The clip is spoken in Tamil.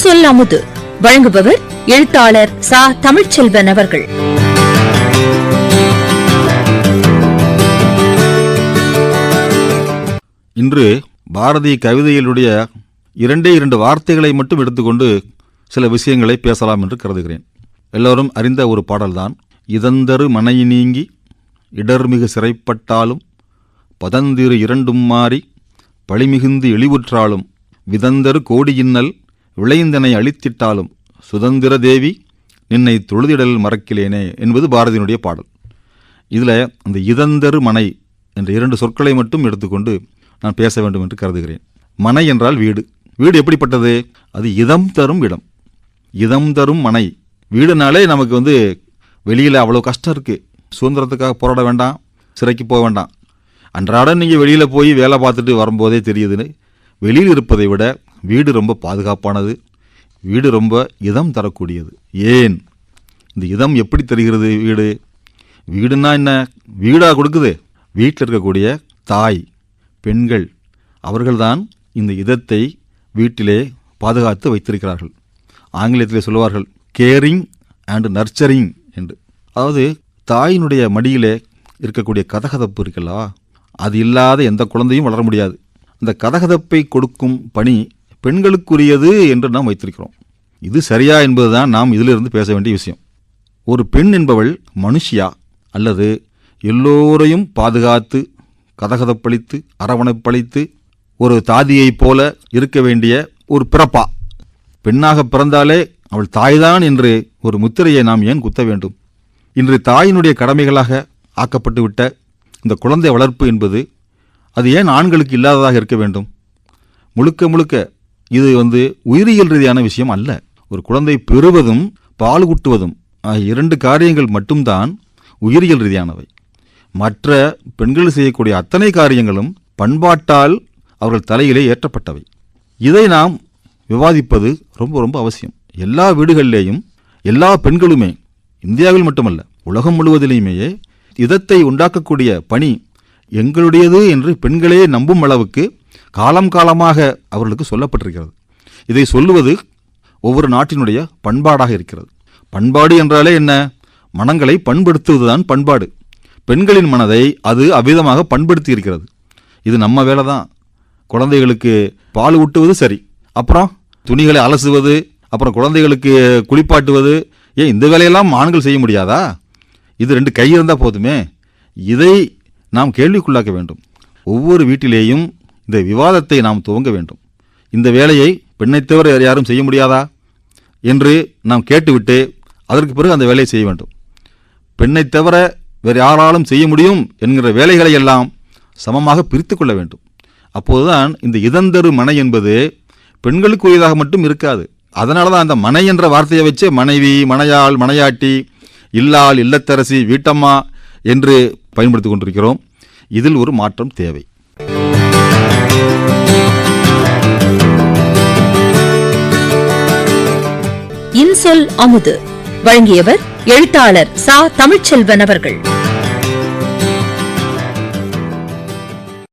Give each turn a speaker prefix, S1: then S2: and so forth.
S1: சொல் அமுது. வழங்குபவர் எழுத்தாளர் சா. தமிழ்ச்செல்வன் அவர்கள்.
S2: இன்று பாரதி கவிதையிலுடைய இரண்டே இரண்டு வார்த்தைகளை மட்டும் எடுத்துக்கொண்டு சில விஷயங்களை பேசலாம் என்று கருதுகிறேன். எல்லோரும் அறிந்த ஒரு பாடல்தான். இதந்தரு மனை நீங்கி இடர்மிகு சிறைப்பட்டாலும் பதந்திரு இரண்டும் மாறி பழிமிகுந்து இழிவுற்றாலும் விதந்தரு கோடியின்னல் விளைந்தனை அழித்திட்டாலும் சுதந்திர தேவி நின்னை தொழுதிடல் மறக்கிலேனே என்பது பாரதியினுடைய பாடல். இதில் அந்த இதந்தரு மனை என்ற இரண்டு சொற்களை மட்டும் எடுத்துக்கொண்டு நான் பேச வேண்டும் என்று கருதுகிறேன். மனை என்றால் வீடு. வீடு எப்படிப்பட்டது? அது இதம் தரும் இடம். இதம் தரும் மனை. வீடுனாலே நமக்கு வந்து வெளியில் அவ்வளோ கஷ்டம் இருக்குது சுதந்திரத்துக்காக போராட வேண்டாம். சிறைக்கு போக வேண்டாம். அன்றாடம் நீங்கள் வெளியில் போய் வேலை பார்த்துட்டு வரும்போதே தெரியுதுன்னு. வெளியில் இருப்பதை விட வீடு ரொம்ப பாதுகாப்பானது. வீடு ரொம்ப இதம் தரக்கூடியது. ஏன்? இந்த இதம் எப்படி தருகிறது வீடு? வீடுன்னா என்ன? வீடாக கொடுக்குது. வீட்டில் இருக்கக்கூடிய தாய் பெண்கள் அவர்கள்தான் இந்த இதத்தை வீட்டிலே பாதுகாத்து வைத்திருக்கிறார்கள். ஆங்கிலத்திலே சொல்லுவார்கள் கேரிங் அண்ட் நர்ச்சரிங் என்று. அதாவது தாயினுடைய மடியிலே இருக்கக்கூடிய கதகதப்பு இருக்கல்லா அது இல்லாத எந்த குழந்தையும் வளர முடியாது. அந்த கதகதப்பை கொடுக்கும் பணி பெண்களுக்குரியது என்று நாம் வைத்திருக்கிறோம். இது சரியா என்பதுதான் நாம் இதிலிருந்து பேச வேண்டிய விஷயம். ஒரு பெண் என்பவள் மனுஷியா? அல்லது எல்லோரையும் பாதுகாத்து கதகதப்பளித்து அரவணைப்பளித்து ஒரு தாதியைப் போல இருக்க வேண்டிய ஒரு பிறப்பா? பெண்ணாக பிறந்தாலே அவள் தாய்தான் என்று ஒரு முத்திரையை நாம் ஏன் குத்த வேண்டும்? இன்று தாயினுடைய கடமைகளாக ஆக்கப்பட்டுவிட்ட இந்த குழந்தை வளர்ப்பு என்பது அது ஏன் ஆண்களுக்கு இல்லாததாக இருக்க வேண்டும்? முழுக்க முழுக்க இது வந்து உயிரியல் ரீதியான விஷயம் அல்ல. ஒரு குழந்தை பெறுவதும் பால் குட்டுவதும் ஆகிய இரண்டு காரியங்கள் மட்டும்தான் உயிரியல் ரீதியானவை. மற்ற பெண்கள் செய்யக்கூடிய அத்தனை காரியங்களும் பண்பாட்டால் அவர்கள் தலையிலே ஏற்றப்பட்டவை. இதை நாம் விவாதிப்பது ரொம்ப ரொம்ப அவசியம். எல்லா வீடுகளிலேயும் எல்லா பெண்களுமே இந்தியாவில் மட்டுமல்ல உலகம் முழுவதிலேயுமேயே இதத்தை உண்டாக்கக்கூடிய பணி எங்களுடையது என்று பெண்களே நம்பும் அளவுக்கு காலம் காலமாக அவர்களுக்கு சொல்லப்பட்டிருக்கிறது. இதை சொல்லுவது ஒவ்வொரு நாட்டினுடைய பண்பாடாக இருக்கிறது. பண்பாடு என்றாலே என்ன? மனங்களை பண்படுத்துவதுதான் பண்பாடு. பெண்களின் மனதை அது அவ்விதமாக பண்படுத்தி இருக்கிறது. இது நம்ம வேலை தான். குழந்தைகளுக்கு பால் ஊட்டுவது சரி. அப்புறம் துணிகளை அலசுவது அப்புறம் குழந்தைகளுக்கு குளிப்பாட்டுவது. ஏன் இந்த வேலையெல்லாம் ஆண்கள் செய்ய முடியாதா? இது ரெண்டு கை இருந்தால் போதுமே. இதை நாம் கேள்விக்குள்ளாக்க வேண்டும். ஒவ்வொரு வீட்டிலேயும் இந்த விவாதத்தை நாம் துவங்க வேண்டும். இந்த வேலையை பெண்ணைத் தவிர வேறு யாரும் செய்ய முடியாதா? என்று நாம் கேட்டுவிட்டு அதற்கு பிறகு அந்த வேலையை செய்ய வேண்டும். பெண்ணைத் தவிர வேறு யாராலும் செய்ய முடியும் என்கிற வேலைகளை எல்லாம் சமமாக பிரித்து கொள்ள வேண்டும். அப்போதுதான் இந்த இதந்தரு மனை என்பது பெண்களுக்குரியதாக மட்டும் இருக்காது. அதனால தான் அந்த மனை என்ற வார்த்தையை வச்சு மனைவி மனையாள் மனையாட்டி இல்லாள் இல்லத்தரசி வீட்டம்மா என்று பயன்படுத்தி கொண்டிருக்கிறோம். இதில் ஒரு மாற்றம் தேவை.
S1: சொல் அமுது. வழங்கியவர் எழுத்தாளர் சா. தமிழ்ச்செல்வன் அவர்கள்.